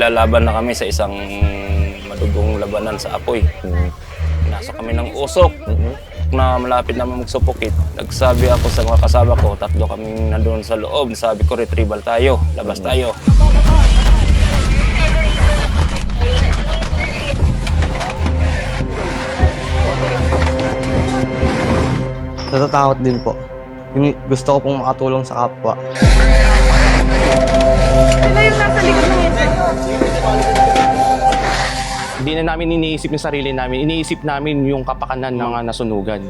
lalaban na kami sa isang madugong labanan sa apoy. Nasa kami ng usok na malapit na magsupukit. Nagsabi ako sa mga kasama ko, tatlo kaming nandun sa loob. Sabi ko, retrieval tayo, labas tayo. Natatakot din po. Yung gusto ko pong makatulong sa kapwa. Sila yung nasa likod ng Hindi na namin iniisip yung sarili namin. Iniisip namin yung kapakanan ng mga nasunugan.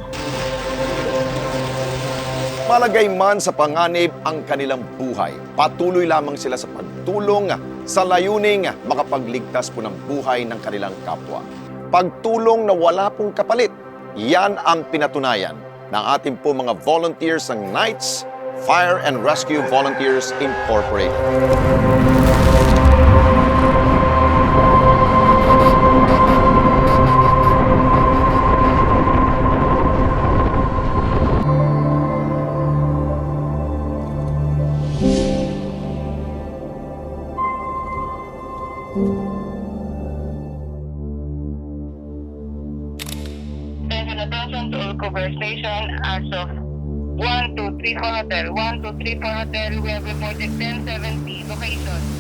Malagay man sa panganib ang kanilang buhay, patuloy lamang sila sa pagtulong sa layuning makapagligtas po ng buhay ng kanilang kapwa. Pagtulong na wala pong kapalit, yan ang pinatunayan ng ating po mga volunteers ng Knights Fire and Rescue Volunteers Incorporated. Attention to station as of 1234 Hotel. 1234 Hotel, we have reported 1070 location.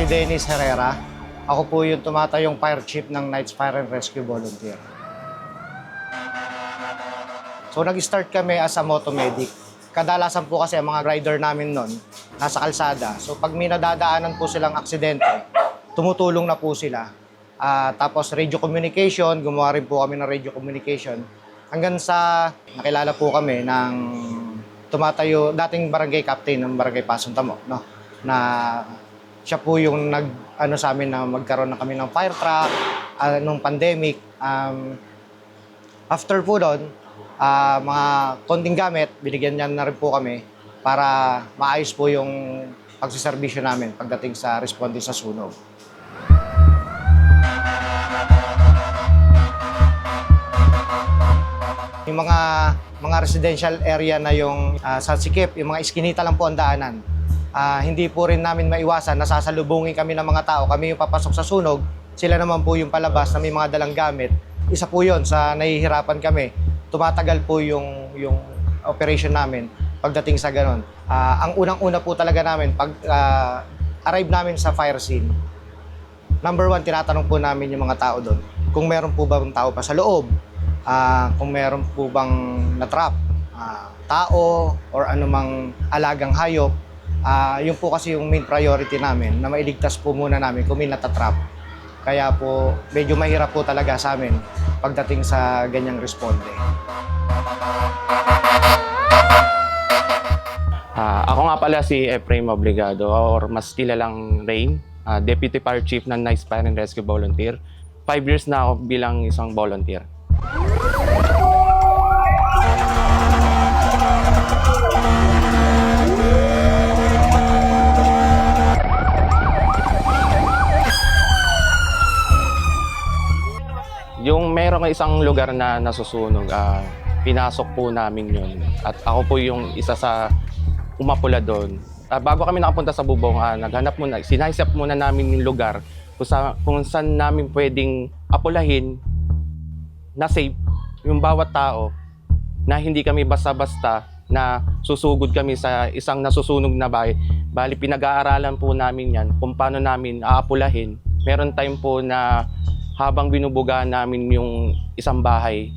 Si Dennis Herrera. Ako po yung tumatayong fire chief ng Knights Fire and Rescue Volunteer. So nag-start kami as a motomedic. Kadalasan po kasi ang mga rider namin nun, nasa kalsada. So pag may nadadaanan po silang aksidente, tumutulong na po sila. Ah, tapos radio communication, gumawa rin po kami ng radio communication. Hanggang sa nakilala po kami ng tumatayo, dating barangay captain ng barangay Pasong Tamo, no? na siya po yung nag ano sa amin na magkaroon na kami ng fire truck ah, nung pandemic. Um, after po doon, ah, mga konting gamit, binigyan niya na rin po kami para maayos po yung pagsiservisyo namin pagdating sa responde sa sunog. Yung mga mga residential area na yung ah, sa Sikip, yung mga iskinita lang po ang daanan. Ah, hindi po rin namin maiwasan, nasasalubungin kami ng mga tao, kami yung papasok sa sunog, sila naman po yung palabas na may mga dalang gamit. Isa po yun sa nahihirapan kami. Tumatagal po yung, yung operation namin pagdating sa ganon. Ah, ang unang-una po talaga namin, pag ah, arrive namin sa fire scene, number one, tinatanong po namin yung mga tao doon kung meron po bang tao pa sa loob, Ah, kung meron po bang natrap, ah, tao or anumang alagang hayop, ah, yun po kasi yung main priority namin na mailigtas po muna namin kung may natatrap. Kaya po medyo mahirap po talaga sa amin pagdating sa ganyang responde. Ah, ako nga pala si Efraim Obligado or mas kilalang Rain, ah, Deputy Fire Chief ng Nice Fire and Rescue Volunteer. Five years na ako bilang isang volunteer. Yung meron isang lugar na nasusunog, ah, pinasok po namin yun. At ako po yung isa sa umapula doon. Ah, bago kami nakapunta sa bubong, ah, naghanap muna, sinaisap muna namin yung lugar kung, sa, kung saan namin pwedeng apulahin na safe yung bawat tao na hindi kami basta-basta na susugod kami sa isang nasusunog na bahay. Bali, pinag-aaralan po namin yan kung paano namin aapulahin. Meron time po na habang binubuga namin yung isang bahay,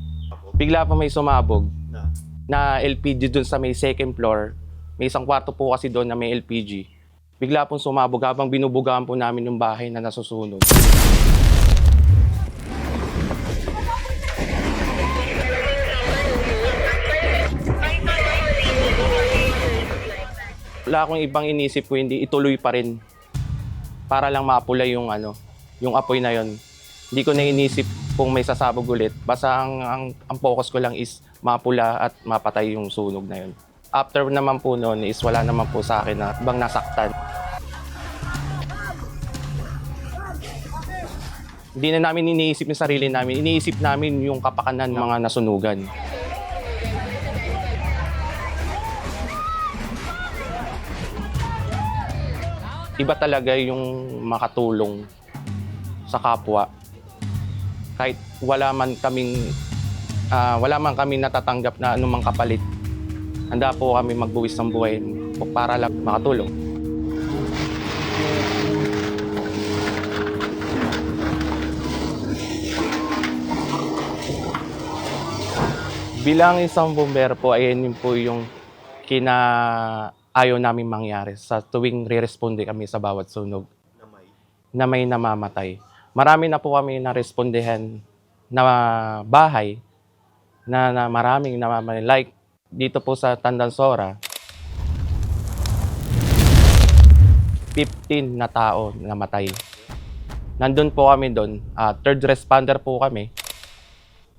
bigla pa may sumabog na LPG dun sa may second floor. May isang kwarto po kasi doon na may LPG. Bigla pong sumabog habang binubugaan po namin yung bahay na nasusunog. wala akong ibang inisip ko hindi ituloy pa rin para lang mapula yung ano, yung apoy na yon. Hindi ko na inisip kung may sasabog ulit. Basta ang, ang, ang focus ko lang is mapula at mapatay yung sunog na yon. After naman po noon is wala naman po sa akin na bang nasaktan. Hindi na namin iniisip yung sarili namin. Iniisip namin yung kapakanan ng mga nasunugan. Iba talaga yung makatulong sa kapwa. Kahit wala man kaming ah, wala man kami natatanggap na anumang kapalit. Handa po kami magbuwis ng buhay para lang makatulong. Bilang isang bomber po, ayan yun po yung kina ayaw namin mangyari sa tuwing re-responde kami sa bawat sunog na may namamatay. Marami na po kami na-respondehan na bahay na, na maraming namamatay. Like dito po sa Tandansora, 15 na tao namatay. Nandun po kami doon, ah, third responder po kami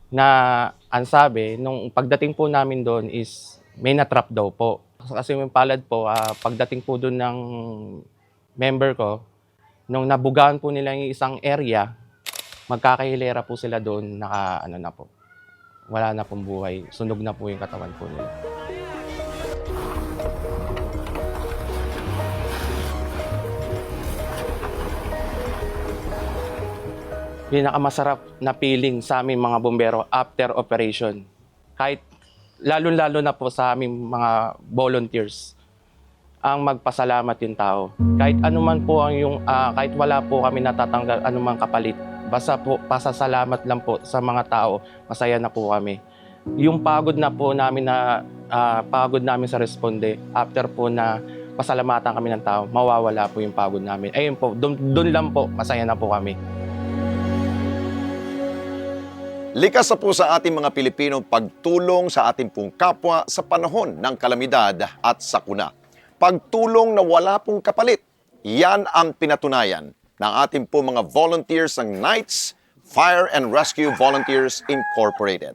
na ang sabi, nung pagdating po namin doon is may natrap daw po. Kasi yung palad po, ah, pagdating po doon ng member ko, nung nabugaan po nila yung isang area, magkakahilera po sila doon, naka ano na po. Wala na pong buhay. Sunog na po yung katawan po nila. pinakamasarap na feeling sa aming mga bombero after operation. Kahit lalo-lalo na po sa aming mga volunteers ang magpasalamat yung tao. Kahit anuman po ang yung ah, kahit wala po kami natatanggal anumang kapalit. Basta po pasasalamat lang po sa mga tao, masaya na po kami. Yung pagod na po namin na ah, pagod namin sa responde after po na pasalamatan kami ng tao, mawawala po yung pagod namin. Ayun po, doon lang po, masaya na po kami. Likas na po sa ating mga Pilipino pagtulong sa ating pong kapwa sa panahon ng kalamidad at sakuna. Pagtulong na wala pong kapalit. Yan ang pinatunayan ng ating po mga volunteers ng Knights Fire and Rescue Volunteers Incorporated.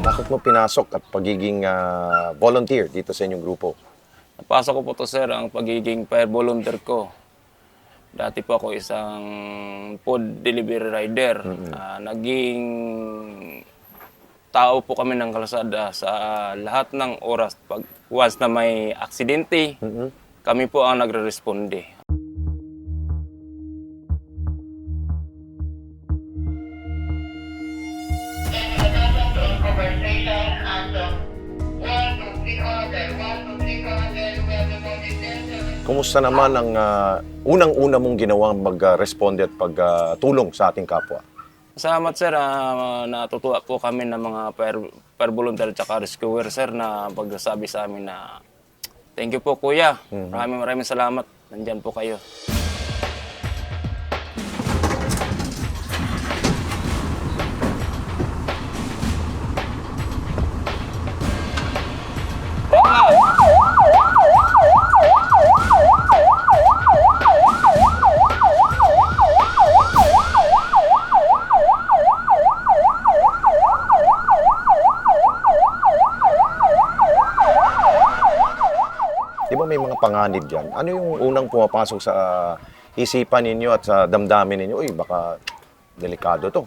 Bakit mo pinasok at pagiging ah, volunteer dito sa inyong grupo? Napasok ko po to sir ang pagiging fire volunteer ko. Dati po ako isang food delivery rider. Ah, naging tao po kami ng kalsada sa lahat ng oras. Pag once na may aksidente, kami po ang nagre-responde. Conversation as of 1 to 3 hotel, 1 to 3 hotel, we have reported 10, 7, Kumusta naman ang ah, unang-una mong ginawang mag-responde at pagtulong sa ating kapwa? Salamat sir, Ah, natutuwa po kami ng mga fire, fire volunteer at rescuer sir na pagsasabi sa amin na thank you po kuya. Maraming maraming salamat. Nandyan po kayo. Panganib dyan? Ano yung unang pumapasok sa isipan ninyo at sa damdamin ninyo? Uy, baka delikado to.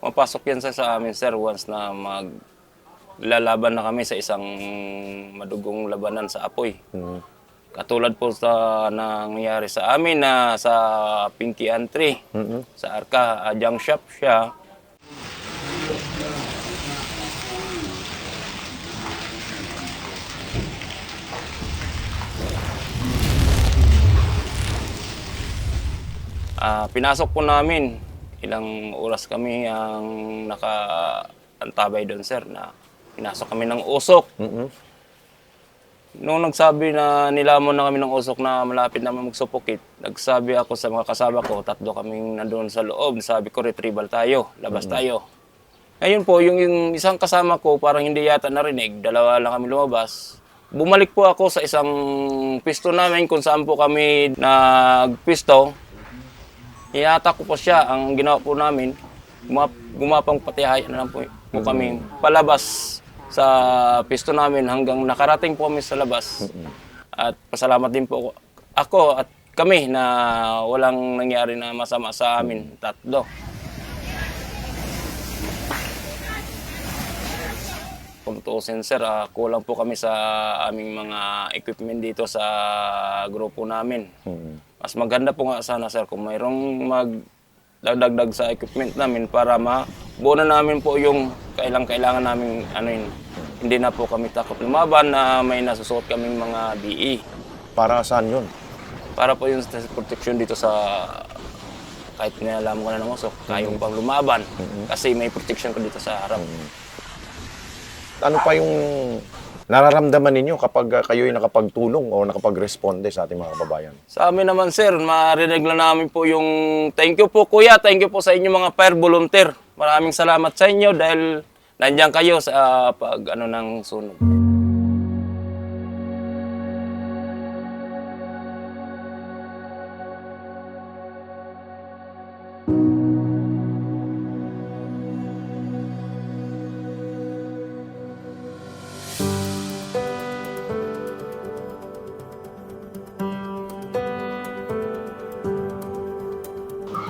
Mapasok yan sir sa amin sir once na mag lalaban na kami sa isang madugong labanan sa apoy. Hmm. Katulad po sa nangyari sa amin na sa Pinky Entry, Mhm. sa Arca, uh, junk shop siya. Ah, pinasok po namin. Ilang oras kami ang naka-antabay doon, sir, na pinasok kami ng usok. Mhm. Nung nagsabi na nilamon na kami ng usok na malapit na magsupukit, nagsabi ako sa mga kasama ko, tatlo kaming nandoon sa loob. Sabi ko, retrieval tayo, labas tayo. Ngayon po, yung, yung isang kasama ko, parang hindi yata narinig, dalawa lang kami lumabas. Bumalik po ako sa isang pisto namin kung saan po kami nagpisto. Iyatak ko po siya. Ang ginawa po namin, gumap, gumapang patihay na lang po, po kami palabas sa pisto namin hanggang nakarating po kami sa labas. At pasalamat din po ako at kami na walang nangyari na masama sa amin tatlo. Kung tuusin sir, ah, kulang po kami sa aming mga equipment dito sa grupo namin. Mas maganda po nga sana sir kung mayroong magdagdag sa equipment namin para mabuo na namin po yung kailang kailangan namin ano yun. Hindi na po kami takot lumaban na may nasusuot kaming mga BE. Para saan yun? Para po yung protection dito sa kahit nilalam ko na ng usok, kayong pang lumaban. Kasi may protection ko dito sa harap. Ano pa yung nararamdaman ninyo kapag uh, kayo'y nakapagtulong o nakapag-responde sa ating mga kababayan? Sa amin naman sir, marinig lang namin po yung thank you po kuya, thank you po sa inyo mga fire volunteer. Maraming salamat sa inyo dahil nandiyan kayo sa pag ano ng sunog.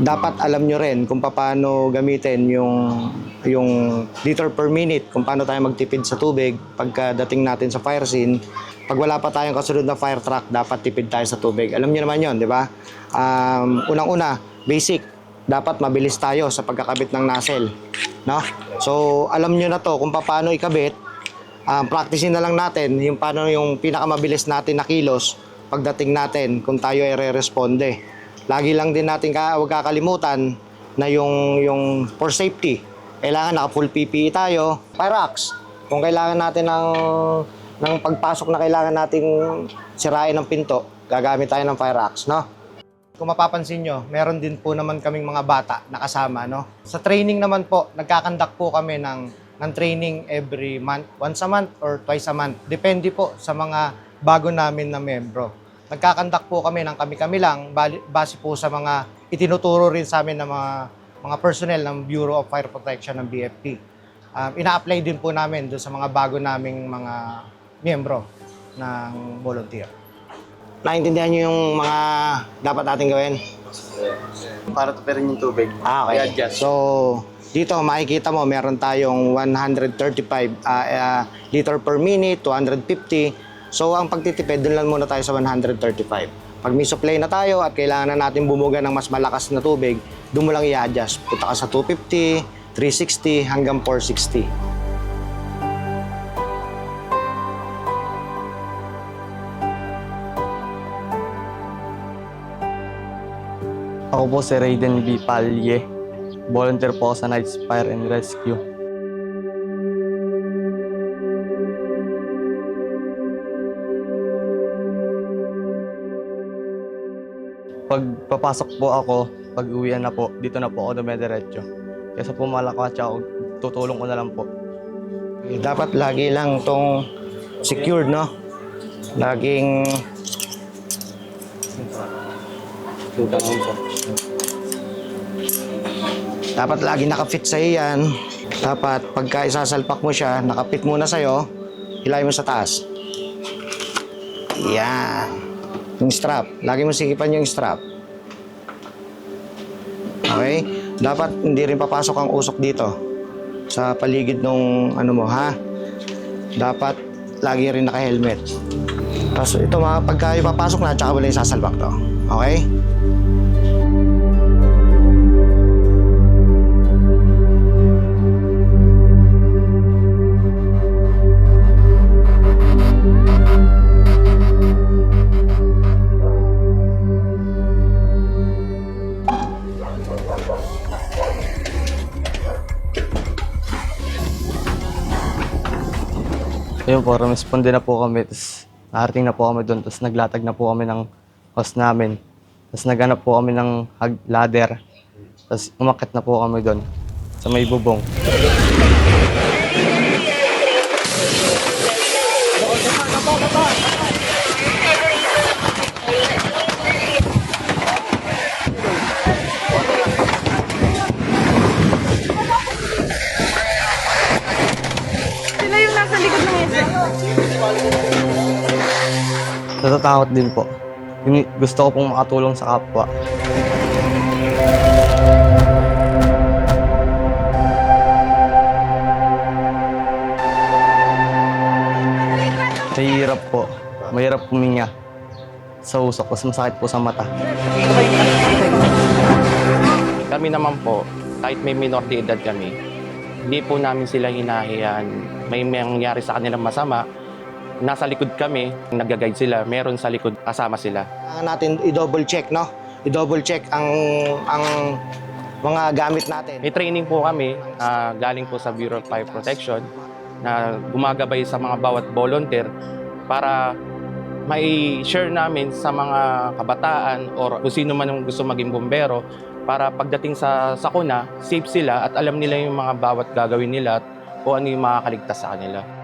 Dapat alam nyo rin kung paano gamitin yung yung liter per minute, kung paano tayo magtipid sa tubig pagkadating natin sa fire scene. Pag wala pa tayong kasunod na fire truck, dapat tipid tayo sa tubig. Alam niyo naman yon, di ba? Um, unang-una, basic, dapat mabilis tayo sa pagkakabit ng nozzle. No? So, alam niyo na to kung paano ikabit. Um, practicein na lang natin yung paano yung pinakamabilis natin na kilos pagdating natin kung tayo ay re-responde. Lagi lang din natin ka, huwag kakalimutan na yung, yung for safety, kailangan naka full PPE tayo. Pyrax, kung kailangan natin ng, ng pagpasok na kailangan nating sirain ng pinto, gagamit tayo ng Pyrax, no? Kung mapapansin nyo, meron din po naman kaming mga bata na kasama, no? Sa training naman po, nagkakandak po kami ng, ng training every month, once a month or twice a month. Depende po sa mga bago namin na membro. Nagkakandak po kami ng kami-kami lang, base po sa mga itinuturo rin sa amin ng mga, mga personnel ng Bureau of Fire Protection ng BFP. Um, ina-apply din po namin doon sa mga bago naming mga miyembro ng volunteer. Naintindihan niyo yung mga dapat natin gawin? Para tupirin yung tubig. Ah, okay. So, dito makikita mo meron tayong 135 ah, ah, liter per minute, 250. So, ang pagtitipid, doon lang muna tayo sa 135. Pag may supply na tayo at kailangan na natin bumuga ng mas malakas na tubig, doon mo lang i-adjust. Punta ka sa 250, 360 hanggang 460. Ako po si Raiden B. Palye. Volunteer po sa Night Fire and Rescue. Papasok po ako, pag uwian na po, dito na po ako dumediretso. Kesa po malakatsa ako, tutulong ko na lang po. Eh, Dapat lagi lang tong secured, no? Laging Dapat lagi nakafit sa iyan. Dapat pagka isasalpak mo siya, nakapit muna sa'yo, hilay mo sa taas. Yan. Yung strap. Lagi mo sikipan yung strap. Okay? Dapat hindi rin papasok ang usok dito sa paligid nung ano mo, ha? Dapat lagi rin naka-helmet. Tapos ito mga pagka papasok na, tsaka wala yung sasalbak to. Okay? Po, responde na po kami. Tapos Nakarating na po kami doon, tapos naglatag na po kami ng host namin. Tapos naghanap po kami ng ladder. Tapos umakit na po kami doon sa may bubong. Natatakot din po. Gusto ko pong makatulong sa kapwa. Mahirap po. Mahirap puminga. Sa usok, mas masakit po sa mata. Kami naman po, kahit may minor de edad kami, hindi po namin sila hinahiyan. May mangyari sa kanilang masama, nasa likod kami, nag-guide sila, meron sa likod, kasama sila. Kailangan natin i-double check, no? I-double check ang ang mga gamit natin. May training po kami, ah, galing po sa Bureau of Fire Protection, na gumagabay sa mga bawat volunteer para may share namin sa mga kabataan or kung sino man ang gusto maging bombero para pagdating sa sakuna, safe sila at alam nila yung mga bawat gagawin nila at kung ano yung makakaligtas sa kanila.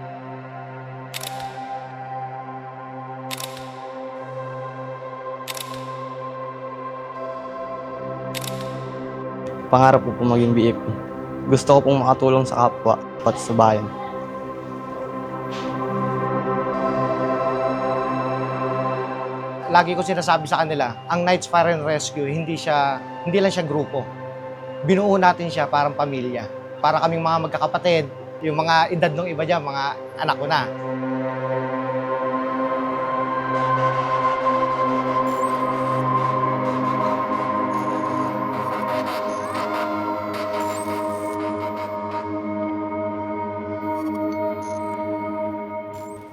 Pangarap ko po maging BFP. Gusto ko pong makatulong sa kapwa, pati sa bayan. Lagi ko sinasabi sa kanila, ang Knights Fire and Rescue, hindi siya hindi lang siya grupo. Binuo natin siya parang pamilya. Para kaming mga magkakapatid, yung mga edad ng iba dyan, mga anak ko na.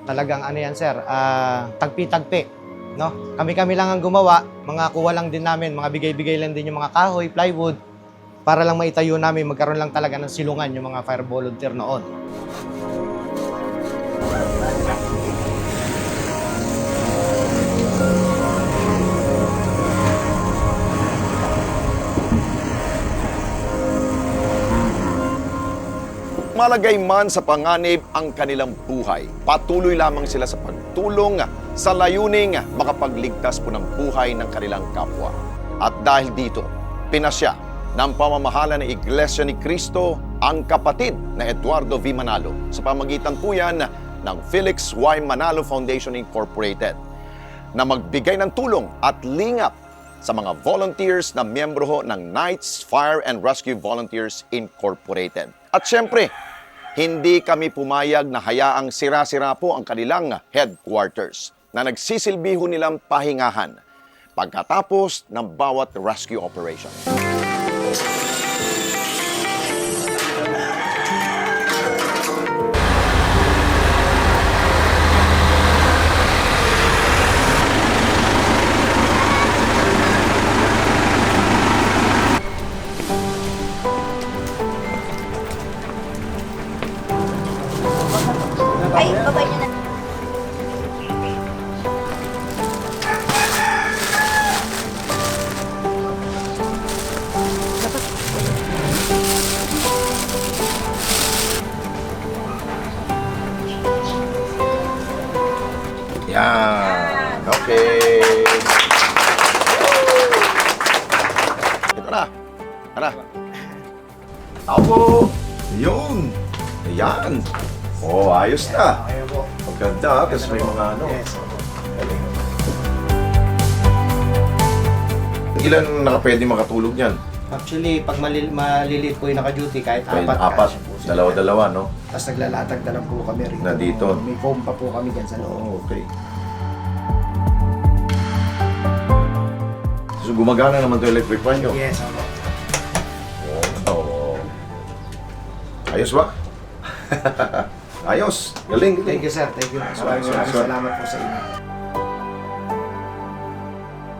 Talagang ano yan, sir, ah, tagpi-tagpi. No? Kami-kami lang ang gumawa, mga kuha lang din namin, mga bigay-bigay lang din yung mga kahoy, plywood, para lang maitayo namin, magkaroon lang talaga ng silungan yung mga fire volunteer noon. Malagay man sa panganib ang kanilang buhay, patuloy lamang sila sa pagtulong sa layuning makapagligtas po ng buhay ng kanilang kapwa. At dahil dito, pinasya ng pamamahala ng Iglesia ni Cristo ang kapatid na Eduardo V. Manalo sa pamagitan po yan ng Felix Y. Manalo Foundation Incorporated na magbigay ng tulong at lingap sa mga volunteers na miyembro ng Knights Fire and Rescue Volunteers Incorporated. At syempre, hindi kami pumayag na hayaang sira-sira po ang kanilang headquarters na nagsisilbi ho nilang pahingahan pagkatapos ng bawat rescue operation. Yan. Okay. Ito na. Ano? Tao po. Yun. Ayan. Oh, ayos na. Maganda, kasi may mga ano. Ilan naka pwede makatulog niyan? Actually, pag malil- maliliit po yung naka-duty, kahit Pwede, apat, apat. kasya po sila. Dalawa-dalawa, no? Tapos naglalatag na lang po kami rito. Na dito. May foam pa po kami dyan sa loob. Oh, okay. So, gumagana naman to electric fan nyo? Yes, ako. Oo. Ayos ba? Ayos. Galing, galing. Thank you, sir. Thank you. Maraming maraming salamat po sa inyo.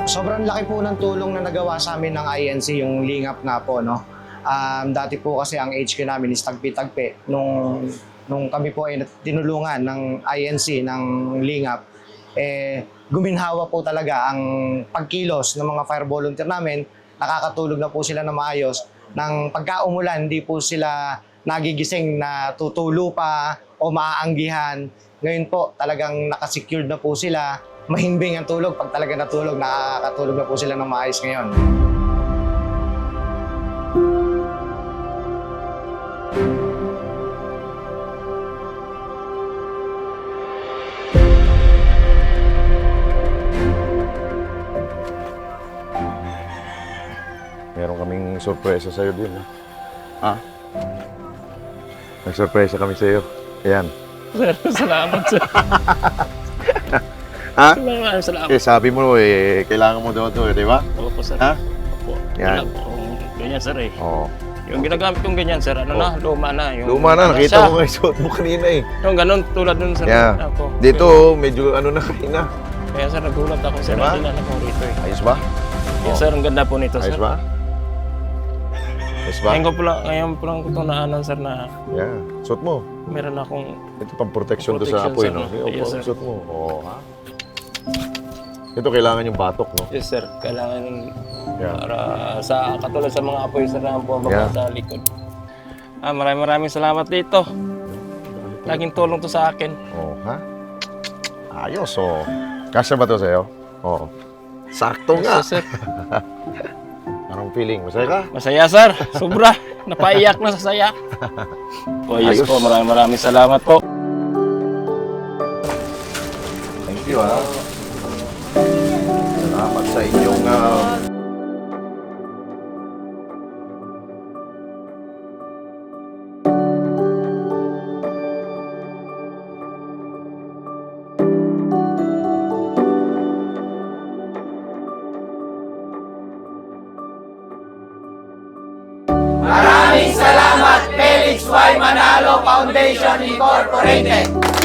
Sobrang laki po ng tulong na nagawa sa amin ng INC, yung lingap nga po, no? Um, dati po kasi ang HQ namin is tagpi-tagpi. Nung, nung kami po ay tinulungan ng INC, ng lingap, eh, guminhawa po talaga ang pagkilos ng mga fire volunteer namin. Nakakatulog na po sila na maayos. Nang pagkaumulan, hindi po sila nagigising na tutulo pa o maaanggihan. Ngayon po, talagang nakasecured na po sila. Mahimbing ang tulog. Pag talaga natulog, nakakatulog na po sila ng maayos ngayon. Meron kaming sorpresa sa'yo din. Ha? Ah? Nagsorpresa kami sa'yo. Ayan. Sir, salamat sir. Ha? Salamat, salamat. Eh, sabi mo eh, kailangan mo daw ito, eh, di ba? Opo sir. Ha? Opo. Yan. Po akong ganyan sir eh. Oo. Yung ginagamit kong ganyan sir, ano na, luma na. Yung, Luma na, ano nakita siya. ko nga yung suot mo kanina eh. Yung ganun, tulad dun sir. Yeah. Ako. Dito, medyo ano na kanina. Kaya sir, nagulat ako sir. Diba? Diba? ko rito eh. Ayos ba? Yes sir, ang ganda po nito sir. Ayos ba? Ayos ba? Ngayon ko po lang, ngayon po lang ko ito naanan sir na Yeah. Suot mo. meron akong Ito pang protection to sa Protection, apoy, sir, no? no? Yes, sir. suot mo. Oo, ha? Ito kailangan yung batok, no? Yes sir, kailangan Yeah. para sa katulad sa mga apoy sa na po Yeah. sa likod. Ah, maraming maraming salamat dito. Laging tulong to sa akin. Oo, ha? Ayos, oh. Kasya ba to sa'yo? Oo. Sakto nga. Yes, sir. Anong feeling? Masaya ka? Masaya sir, sobra. Napaiyak na sa saya. Oh, yes Ayos. po, maraming maraming salamat po. Thank you, ha? Foundation Incorporated.